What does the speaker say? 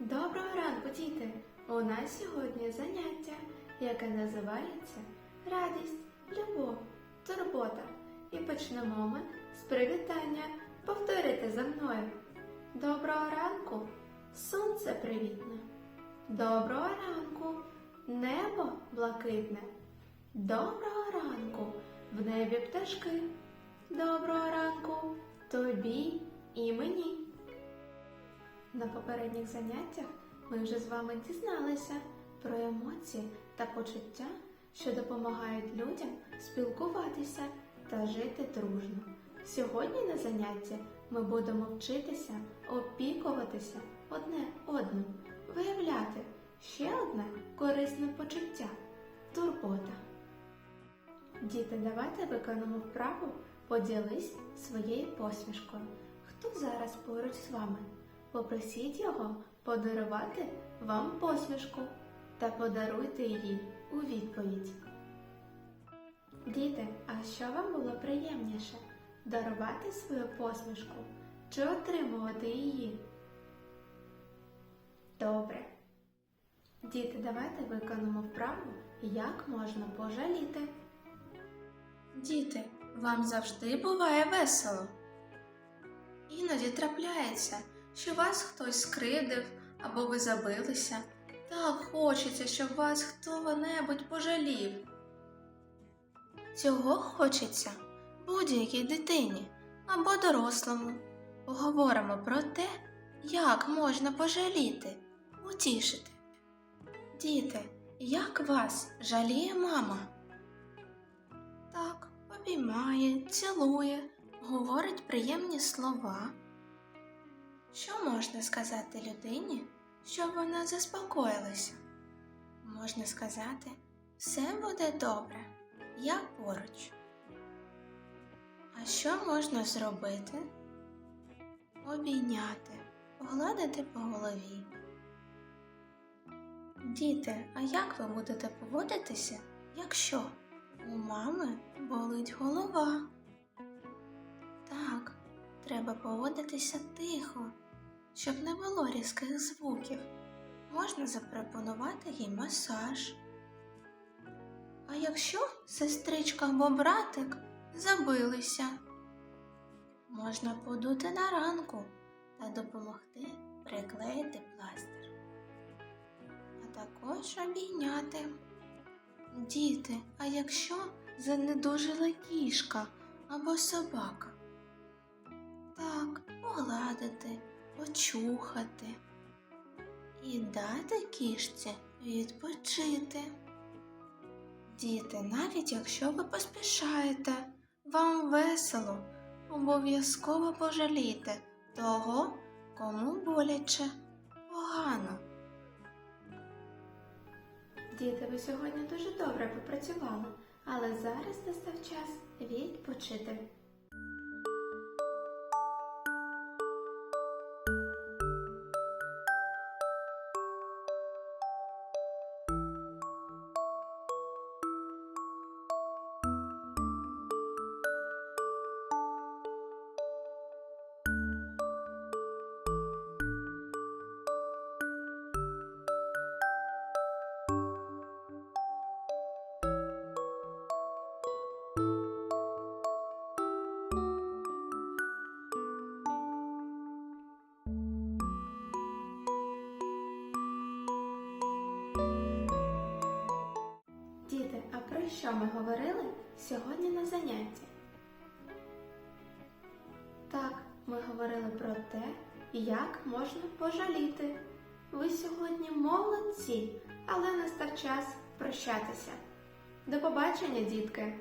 Доброго ранку, діти! У нас сьогодні заняття, яке називається Радість, любов, турбота. І почнемо ми з привітання. Повторюйте за мною. Доброго ранку, сонце привітне. Доброго ранку, небо блакитне. Доброго ранку, в небі пташки. Доброго ранку, тобі і мені. На попередніх заняттях ми вже з вами дізналися про емоції та почуття, що допомагають людям спілкуватися та жити дружно. Сьогодні на занятті ми будемо вчитися опікуватися одне одним, виявляти ще одне корисне почуття турбота. Діти, давайте виконаємо вправу поділись своєю посмішкою. Хто зараз поруч з вами? Попросіть його подарувати вам посмішку та подаруйте її у відповідь. Діти, а що вам було приємніше? Дарувати свою посмішку чи отримувати її? Добре. Діти, давайте виконаємо вправу, як можна пожаліти. Діти, вам завжди буває весело. Іноді трапляється, що вас хтось скривдив або ви забилися. Так хочеться, щоб вас хто-небудь пожалів. Цього хочеться будь-якій дитині або дорослому. Поговоримо про те, як можна пожаліти, утішити. Діти, як вас жаліє мама? Так, обіймає, цілує, говорить приємні слова. Що можна сказати людині, щоб вона заспокоїлася? Можна сказати, все буде добре, я поруч. А що можна зробити? Обійняти, погладити по голові. Діти, а як ви будете поводитися, якщо у мами болить голова? Так, треба поводитися тихо, щоб не було різких звуків. Можна запропонувати їй масаж. А якщо сестричка або братик забилися, можна подути на ранку та допомогти приклеїти пластир, а також обійняти. Діти, а якщо занедужила кішка або собака? Так, погладити, почухати і дати кішці відпочити. Діти, навіть якщо ви поспішаєте, вам весело, обов'язково пожалійте того, кому боляче, погано. Діти, ви сьогодні дуже добре попрацювали, але зараз настав час відпочити. Що ми говорили сьогодні на занятті? Так, ми говорили про те, як можна пожаліти. Ви сьогодні молодці, але настав час прощатися. До побачення, дітки!